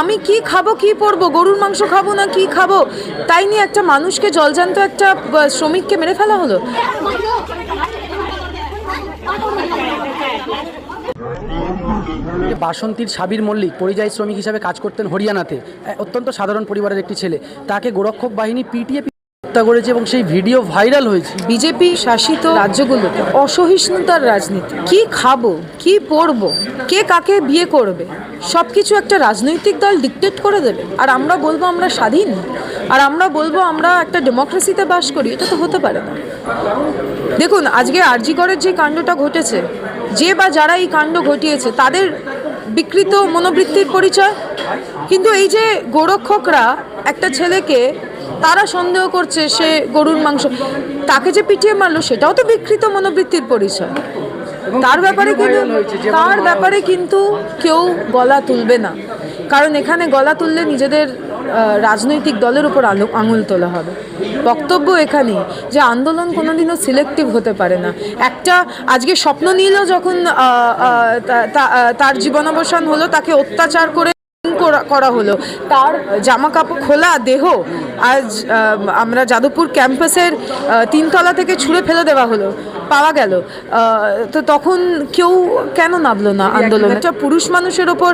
আমি কি খাব, কি পরবো, গরুর মাংস খাব না কি খাব? তাই নিয়ে একটা মানুষকে জলজান্ত একটা শ্রমিককে মেরে ফেলা হলো? বাসন্তীর সাবির মল্লিক পরিযায়ী শ্রমিক হিসাবে কাজ করতেন হরিয়ানাতে অত্যন্ত সাধারণ পরিবারের একটি ছেলে। তাকে গোরক্ষক বাহিনী পিটিয়ে হত্যা করেছে এবং সেই ভিডিও ভাইরাল হয়েছে। বিজেপি শাসিত রাজ্যগুলোতে অসহিষ্ণুতার রাজনীতি। কি খাব? কি পরবো? কে কাকে বিয়ে করবে? সব কিছু একটা রাজনৈতিক দল ডিকটেট করে দেবে। আর আমরা বলব আমরা স্বাধীন। আর আমরা বলব আমরা একটা ডেমোক্রেসিতে বাস করি। এটা তো হতে পারে না। দেখুন, আজকে আরজিকরের যে কাণ্ডটা ঘটেছে, যে বা যারা এই কাণ্ড ঘটিয়েছে, তাদের বিকৃত মনোবৃত্তির পরিচয়। কিন্তু এই যে গোরক্ষকরা একটা ছেলেকে তারা সন্দেহ করছে সে গরুর মাংস। তাকে যে পিটিয়ে মারলো সেটাও তো বিকৃত মনোবৃত্তির পরিচয়। তার ব্যাপারে কিন্তু তার ব্যাপারে কিন্তু কেউ গলা তুলবে না। কারণ এখানে গলা তুললে নিজেদের রাজনৈতিক দলের উপর আলো আঙুল তোলা হবে। বক্তব্য এখানেই যে আন্দোলন কোনোদিনও সিলেক্টিভ হতে পারে না। একটা আজকে স্বপ্ন নিল যখন তার জীবনাবসান হলো তাকে অত্যাচার করে করা- হলো। তার জামা কাপড় খোলা দেহ আজ আমরা যাদবপুর ক্যাম্পাসের তিনতলা থেকে ছুঁড়ে ফেলে দেওয়া হলো। পাওয়া গেল। তো তখন কেউ কেন নামলো না আন্দোলন? একটা পুরুষ মানুষের ওপর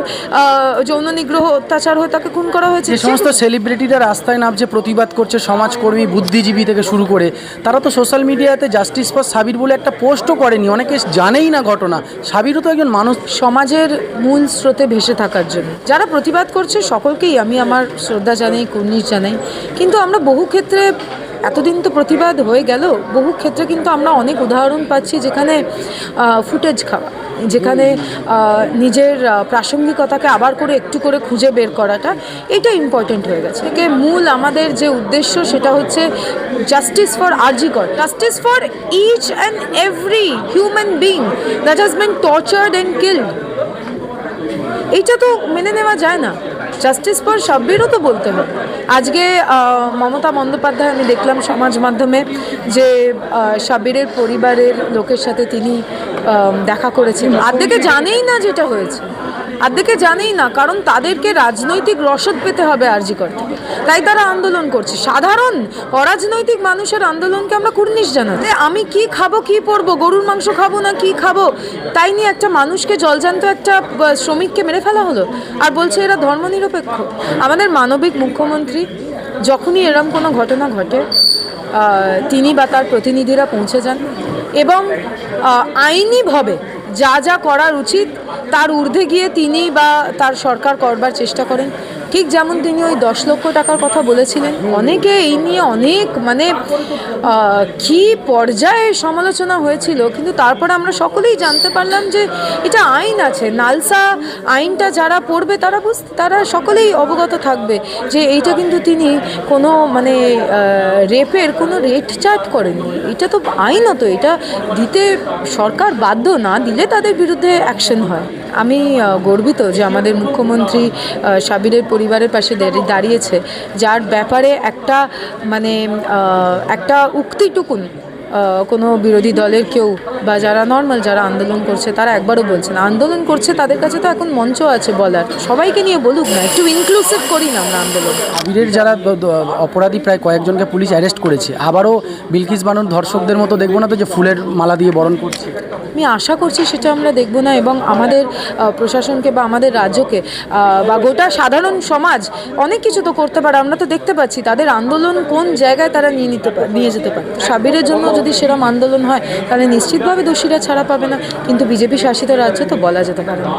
যৌন নিগ্রহ অত্যাচার হয়ে তাকে খুন করা হয়েছে? যে সমস্ত সেলিব্রিটিরা রাস্তায় নামছে প্রতিবাদ করছে সমাজকর্মী বুদ্ধিজীবী থেকে শুরু করে তারা তো সোশ্যাল মিডিয়াতে জাস্টিস ফর সাবির বলে একটা পোস্টও করেনি অনেকে জানেই না ঘটনা। সাবিরও তো একজন মানুষ। সমাজের মূল স্রোতে ভেসে থাকার জন্য। যারা প্রতিবাদ করছে সকলকেই আমি আমার শ্রদ্ধা জানাই কুর্নিশ জানাই। কিন্তু আমরা বহু ক্ষেত্রে এতদিন তো প্রতিবাদ হয়ে গেল। বহু ক্ষেত্রে কিন্তু আমরা অনেক উদাহরণ পাচ্ছি যেখানে ফুটেজ খাওয়া, যেখানে নিজের প্রাসঙ্গিকতাকে আবার করে একটু করে খুঁজে বের করাটা, এটা ইম্পর্টেন্ট হয়ে গেছে। থেকে মূল আমাদের যে উদ্দেশ্য সেটা হচ্ছে justice for RG Kar justice for each and every human being that has been tortured and killed এইটা তো মেনে নেওয়া যায় না। জাস্টিস ফর সাব্বিরও তো বলতে হবে। আজকে মমতা বন্দ্যোপাধ্যায় আমি দেখলাম সমাজ মাধ্যমে যে সাবিরের পরিবারের লোকের সাথে তিনি দেখা করেছেন। আর্ধেকে জানেই না যেটা হয়েছে। আর্ধেকে জানেই না, কারণ তাদেরকে রাজনৈতিক রসদ পেতে হবে আরজি করতে তাই তারা আন্দোলন করছে। সাধারণ অরাজনৈতিক মানুষের আন্দোলনকে আমরা কুর্নিশ জানাতে, আমি কি খাব, কি পরবো, গরুর মাংস খাব না কি খাব, তাই নিয়ে একটা মানুষকে জলজান্ত একটা শ্রমিককে মেরে ফেলা হলো। আর বলছে এরা ধর্মনিরপেক্ষ। আমাদের মানবিক মুখ্যমন্ত্রী, যখনই এরম কোনো ঘটনা ঘটে তিনি বা তার প্রতিনিধিরা পৌঁছে যান এবং আইনিভাবে যা যা করার উচিত তার ঊর্ধ্বে গিয়ে তিনি বা তার সরকার করবার চেষ্টা করেন। ঠিক যেমন তিনি ওই দশ লক্ষ টাকার কথা বলেছিলেন। অনেকে এই নিয়ে অনেক মানে কি পর্যায়ে সমালোচনা হয়েছিল, কিন্তু তারপরে আমরা সকলেই জানতে পারলাম যে এটা আইন আছে। নালসা আইনটা যারা পড়বে, তারা বুঝ, তারা সকলেই অবগত থাকবে যে এইটা কিন্তু তিনি কোনো মানে রেপের কোনো রেট চার্ট করেননি। এটা তো আইনত, এটা দিতে সরকার বাধ্য না দিলে তাদের বিরুদ্ধে অ্যাকশন হয়। আমি গর্বিত যে আমাদের মুখ্যমন্ত্রী সাবিরের পরিবারের পাশে দাঁড়ি- দাঁড়িয়েছে, যার ব্যাপারে একটা মানে একটা উক্তিটুকুন কোনো বিরোধী দলের কেউ বা যারা নর্মাল যারা আন্দোলন করছে, তারা একবারও বলছে না। আন্দোলন করছে তাদের কাছে তো এখন মঞ্চ আছে বলার। সবাইকে নিয়ে বলুক না, একটু ইনক্লুসিভ করি না আমরা আন্দোলন। সাবিরের যারা অপরাধী প্রায় কয়েকজনকে পুলিশ অ্যারেস্ট করেছে, আবারও বিলকিস বানুর ধর্ষকদের মতো দেখব না তো যে ফুলের মালা দিয়ে বরণ করছে। আমি আশা করছি সেটা আমরা দেখব না এবং আমাদের প্রশাসনকে বা আমাদের রাজ্যকে বা গোটা সাধারণ সমাজ অনেক কিছু তো করতে পারে। আমরা তো দেখতে পাচ্ছি তাদের আন্দোলন কোন জায়গায় তারা নিয়ে নিতে পারে নিয়ে যেতে পারে। সাবিরের জন্য যদি সেরম আন্দোলন হয়, তাহলে নিশ্চিতভাবে দোষীরা ছাড়া পাবে না। কিন্তু বিজেপি শাসিত রাজ্য তো বলা যেতে পারে না।